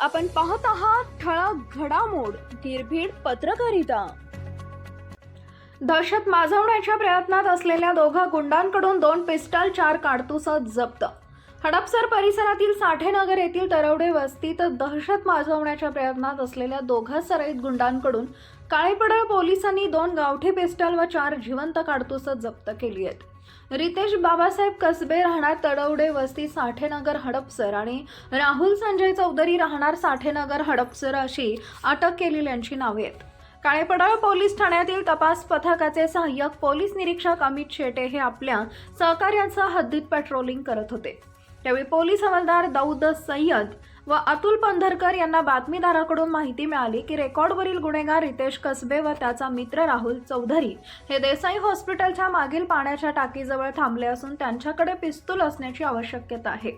आपण पाहत आहात ठळक घडामोड निर्भीड पत्रकारिता. दहशत माजवण्याच्या प्रयत्नात असलेल्या दोघा गुंडांकडून दोन पिस्टल चार काडतुस जप्त हडपसर परिसरातील साठेनगर येथील तरवडे वस्तीत दहशत माजवण्याच्या प्रयत्नात असलेल्या दोघा सराईत गुंडांकडून काळेपडळ पोलिसांनी दोन गावठी पिस्टल व चार जिवंत काडतुस जप्त केली आहेत. रितेश बाबासाहेब कसबे राहणार तडवडे वस्ती साठेनगर हडपसर आणि राहुल संजय चौधरी राहणार साठेनगर हडपसर अशी अटक केलेल्यांची नावे आहेत. काळेपडाळ पोलीस ठाण्यातील तपास पथकाचे सहाय्यक पोलीस निरीक्षक अमित शेटे हे आपल्या सहकार्याचा हद्दीत पेट्रोलिंग करत होते. त्यावेळी पोलीस हवालदार दाऊद सय्यद व अतुल पंधरकर यांना बातमीदाराकडून माहिती मिळाली की रेकॉर्डवरील गुन्हेगार रितेश कसबे व त्याचा मित्र राहुल चौधरी हे देसाई हॉस्पिटलच्या मागील पाण्याच्या टाकीजवळ थांबले असून त्यांच्याकडे पिस्तूल असण्याची आवश्यकता आहे.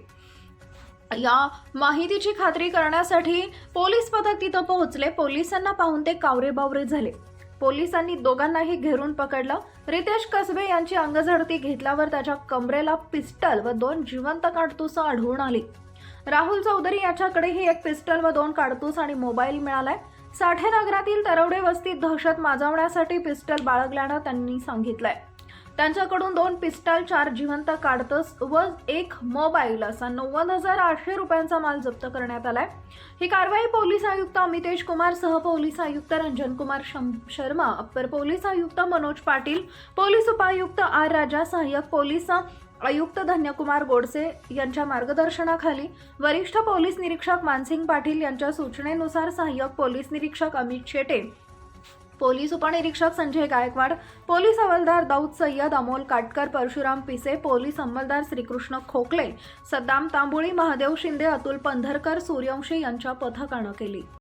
या माहितीची खात्री करण्यासाठी पोलीस पथक तिथं पोहोचले. पोलिसांना पाहून ते कावरेबावरे झाले. पोलिसांनी दोघांनाही घेरून पकडलं. रितेश कसबे यांची अंगझडती घेतल्यावर त्याच्या कमरेला पिस्टल व दोन जिवंत काडतूस आढळून आली. राहुल चौधरी याच्याकडेही एक पिस्टल व दोन काडतूस आणि मोबाईल मिळालाय. साठे नगरातील तरवडे वस्तीत दहशत माजवण्यासाठी पिस्टल बाळगल्यानं त्यांनी सांगितलंय. त्यांच्याकडून दोन पिस्टल चार जिवंत काढतस व एक मोबाईल असा नव्वद हजार आठशे रुपयांचा माल जप्त करण्यात आलाय. ही कारवाई पोलीस आयुक्त अमितेश कुमार सह पोलीस आयुक्त रंजन कुमार शं- शर्मा अप्पर पोलीस आयुक्त मनोज पाटील पोलीस उपायुक्त आर राजा सहाय्यक पोलीस आयुक्त धन्यकुमार गोडसे यांच्या मार्गदर्शनाखाली वरिष्ठ पोलीस निरीक्षक मानसिंग पाटील यांच्या सूचनेनुसार सहाय्यक पोलीस निरीक्षक अमित शेटे पोलीस उपनिरीक्षक संजय गायकवाड पोलीस हवालदार दाऊद सय्यद अमोल काटकर परशुराम पिसे पोलीस अंमलदार श्रीकृष्ण खोकले सद्दाम तांबुळी महादेव शिंदे अतुल पंधरकर सूर्यवंशी यांच्या पथकानं केली.